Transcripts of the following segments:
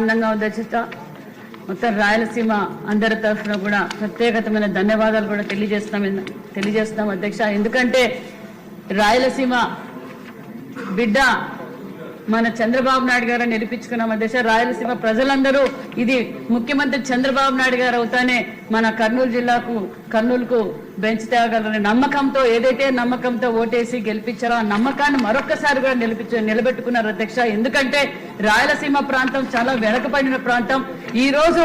ఆనందంగా ఉంది మొత్తం రాయలసీమ అందరి తరఫున కూడా ప్రత్యేకతమైన ధన్యవాదాలు కూడా తెలియజేస్తాం తెలియజేస్తాం అధ్యక్ష. ఎందుకంటే రాయలసీమ బిడ్డ మన చంద్రబాబు నాయుడు గారు నిరూపించుకున్న మన దేశ రాయలసీమ ప్రజలందరూ ఇది ముఖ్యమంత్రి చంద్రబాబు నాయుడు గారు అవుతానే మన కర్నూలు జిల్లాకు కర్నూలుకు బెంచ్ తేగలరనే నమ్మకంతో ఏదైతే నమ్మకంతో ఓటేసి గెలిపించారో ఆ నమ్మకాన్ని మరొక్కసారి కూడా నిలిపించ నిలబెట్టుకున్నారు అధ్యక్ష. ఎందుకంటే రాయలసీమ ప్రాంతం చాలా వెనకబడిన ప్రాంతం. ఈ రోజు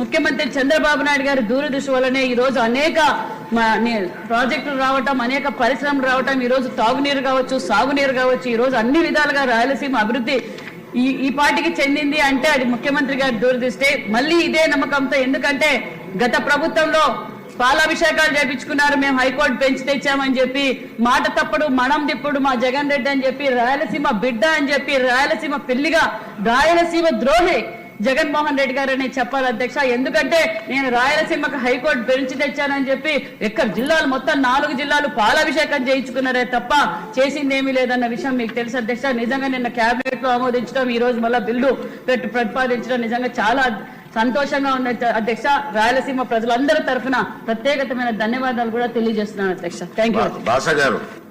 ముఖ్యమంత్రి చంద్రబాబు నాయుడు గారి దూరదృష్టి వల్లనే ఈ రోజు అనేక ప్రాజెక్టులు రావటం అనేక పరిశ్రమలు రావటం ఈ రోజు తాగునీరు కావచ్చు సాగునీరు కావచ్చు ఈరోజు అన్ని విధాలుగా రాయలసీమ అభివృద్ధి ఈ ఈ పార్టీకి చెందింది అంటే అది ముఖ్యమంత్రి గారి దూరదీస్తే మళ్ళీ ఇదే నమ్మకంతో ఎందుకంటే గత ప్రభుత్వంలో పాలాభిషేకాలు చేపించుకున్నారు మేము హైకోర్టు బెంచ్ తెచ్చామని చెప్పి మాట తప్పుడు మనం తిప్పుడు మా జగన్ రెడ్డి అని చెప్పి రాయలసీమ బిడ్డ అని చెప్పి రాయలసీమ పెళ్ళిగా రాయలసీమ ద్రోహి. జగన్మోహన్ రెడ్డి గారని చెప్పాలి అధ్యక్ష. ఎందుకంటే నేను రాయలసీమకు హైకోర్టు బెంచ్ తెచ్చానని చెప్పి ఎక్కడ జిల్లాలు మొత్తం నాలుగు జిల్లాలు పాలాభిషేకం చేయించుకున్నారే తప్ప చేసింది ఏమీ లేదన్న విషయం మీకు తెలుసు అధ్యక్ష. నిజంగా నిన్న కేబినెట్లో ఆమోదించడం ఈ రోజు మళ్ళీ బిల్లు పెట్టు ప్రతిపాదించడం నిజంగా చాలా సంతోషంగా ఉన్న అధ్యక్ష. రాయలసీమ ప్రజలందరి తరఫున ప్రత్యేకతమైన ధన్యవాదాలు కూడా తెలియజేస్తున్నాను అధ్యక్ష. Thank you